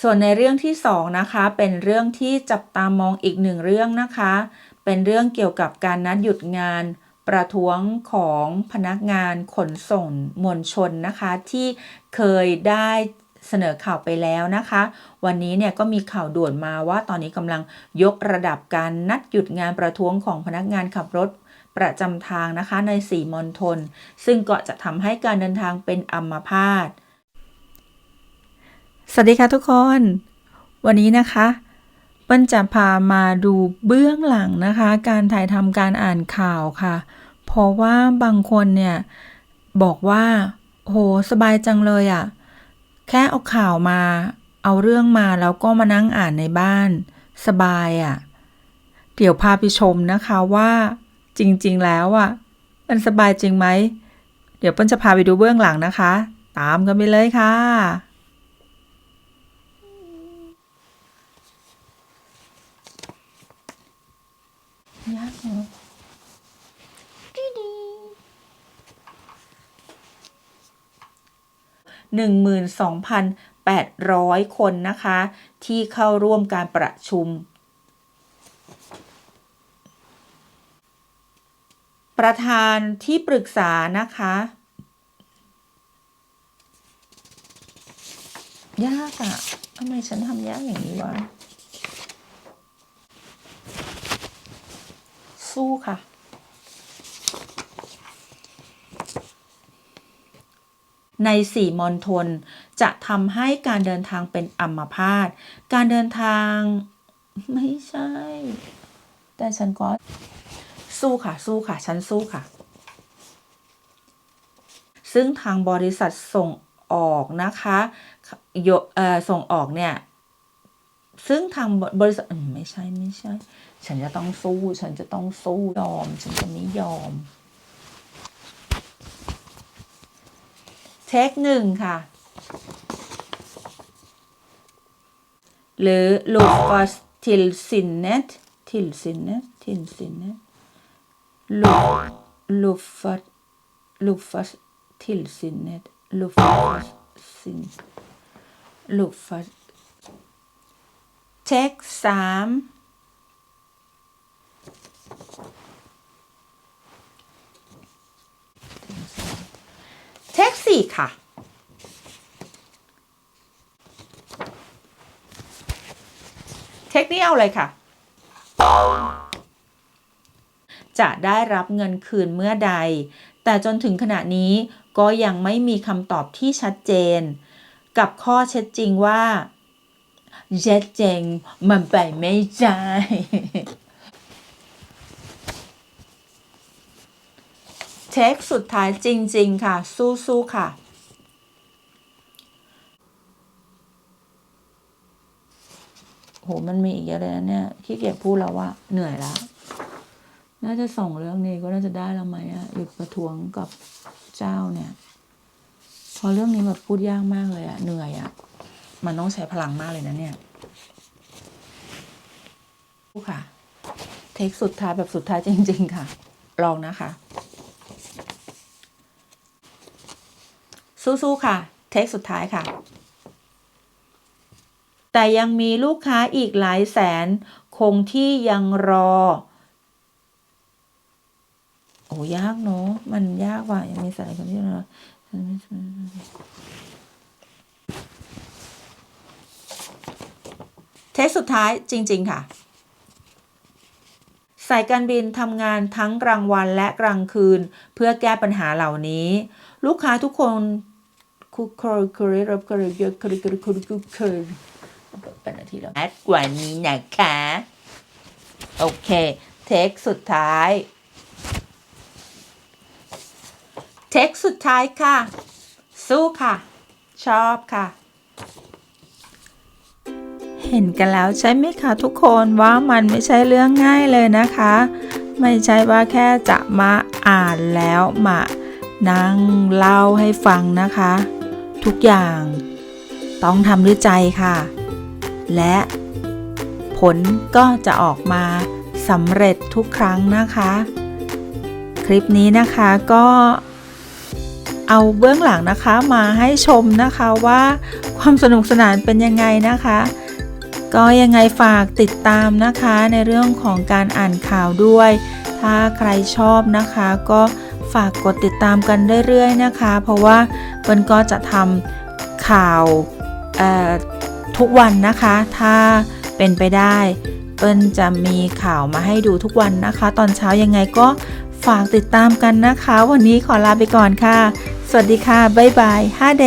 ส่วนในเรื่องที่สองนะคะเป็นเรื่องที่จับตามองอีกหนึ่งเรื่องนะคะ เป็นเรื่องเกี่ยวกับการนัดหยุดงาน ประท้วงของพนักงานขนส่งมวลชนนะคะ ที่เคยได้เสนอข่าวไปแล้วนะคะ วันนี้เนี่ยก็มีข่าวด่วนมาว่าตอนนี้กำลังยกระดับการนัดหยุดงานประท้วงของพนักงานขับรถประจำทางนะคะในสี่มณฑลซึ่งก็จะทำให้การเดินทางเป็นอัมพาต สวัสดีค่ะทุกคน วันนี้นะคะเปิ้ลจะพามาดูเบื้องหลังนะคะ การถ่ายทำการอ่านข่าวค่ะ เพราะว่าบางคนเนี่ย บอกว่าโหสบายจังเลยอะ่ะ แค่เอาข่าวมา เอาเรื่องมาแล้วก็มานั่งอ่านในบ้าน สบายอะ่ะ เดี๋ยวพาไปชมนะคะว่าจริงๆแล้วอะ่ะ มันสบายจริงไหม เดี๋ยวเปิ้ลจะพาไปดูเบื้องหลังนะคะ ตามกันไปเลยค่ะ 12,800 คนนะคะ ที่เข้าร่วมการประชุม ประธานที่ปรึกษานะคะ ยากอะทำไมฉันทำยากอย่างนี้วะ สู้ค่ะ ในสี่มณฑลจะทำให้การเดินทางเป็นอัมพาตการเดินทางไม่ใช่ แต่ฉันก็สู้ค่ะ สู้ค่ะ ฉันสู้ค่ะ ซึ่งทางบริษัทส่งออกนะคะโยเอ่อส่งออกเนี่ย ซึ่งทางบริษัทไม่ใช่ไม่ใช่ ฉันจะต้องสู้ ฉันจะต้องสู้ยอม ฉันจะไม่ยอม เทคหนึ่งค่ะ หรือลูฟัสทิลซินเนตทิลซินเนตทิลซินเนตลูลูฟัสลูฟัสทิลซินเนตลูฟัสซินลูฟัสเทคสาม เทคสี่ค่ะ เทคนี้เอาเลยค่ะ จะได้รับเงินคืนเมื่อใด แต่จนถึงขณะนี้ก็ยังไม่มีคำตอบที่ชัดเจน กับข้อเท็จจริงว่าเจ็ดเจงมันไปไม่ได้ เทคสุดท้ายจริง ๆ ค่ะ สู้ๆค่ะ โห มันมีอีกเยอะเลยนะเนี่ยขี้เกียจพูดแล้วว่าเหนื่อยแล้ว น่าจะส่งเรื่องนี้ก็น่าจะได้แล้วไหมอะหยุดประท้วงกับเจ้าเนี่ยพราะเรื่องนี้แบบพูดยากมากเลยอะเหนื่อยอะมันต้องใช้พลังมากเลยนะเนี่ยสู้ค่ะ เทคสุดท้ายแบบสุดท้ายจริง ๆ ค่ะ ลองนะคะ สู้ๆค่ะ เทคสุดท้ายค่ะ แต่ยังมีลูกค้าอีกหลายแสน คงที่ยังรอ โอ้ยากเนอะมันยากว่ะยังมีสายคนที่รอเทคสุดท้ายจริง ๆ ค่ะสายการบินทำงานทั้งกลางวันและกลางคืน เพื่อแก้ปัญหาเหล่านี้ ลูกค้าทุกคน คุกคอร์คอร์รับคอร์เยอะคอร์คอร์คอร์คอร์คอร์เป็นนาทีแล้วแอดกว่านี้นะคะ โอเค เทคสุดท้าย เทคสุดท้ายค่ะ สู้ค่ะ ชอบค่ะเห็นกันแล้วใช่ไหมคะทุกคนว่ามันไม่ใช่เรื่องง่ายเลยนะคะ ไม่ใช่ว่าแค่จะมาอ่านแล้วมานั่งเล่าให้ฟังนะคะ ทุกอย่าง ต้องทำด้วยใจค่ะ และผลก็จะออกมาสำเร็จทุกครั้งนะคะ คลิปนี้นะคะก็เอาเบื้องหลังนะคะมาให้ชมนะคะว่าความสนุกสนานเป็นยังไงนะคะ ก็ยังไงฝากติดตามนะคะในเรื่องของการอ่านข่าวด้วย ถ้าใครชอบนะคะก็ ฝากกดติดตามกันเรื่อยๆนะคะ เพราะว่าเปิ้ลก็จะทำข่าวทุกวันนะคะ ถ้าเป็นไปได้ เปิ้ลจะมีข่าวมาให้ดูทุกวันนะคะ ตอนเช้ายังไงก็ฝากติดตามกันนะคะ วันนี้ขอลาไปก่อนค่ะ สวัสดีค่ะ บ๊ายบายห้าเด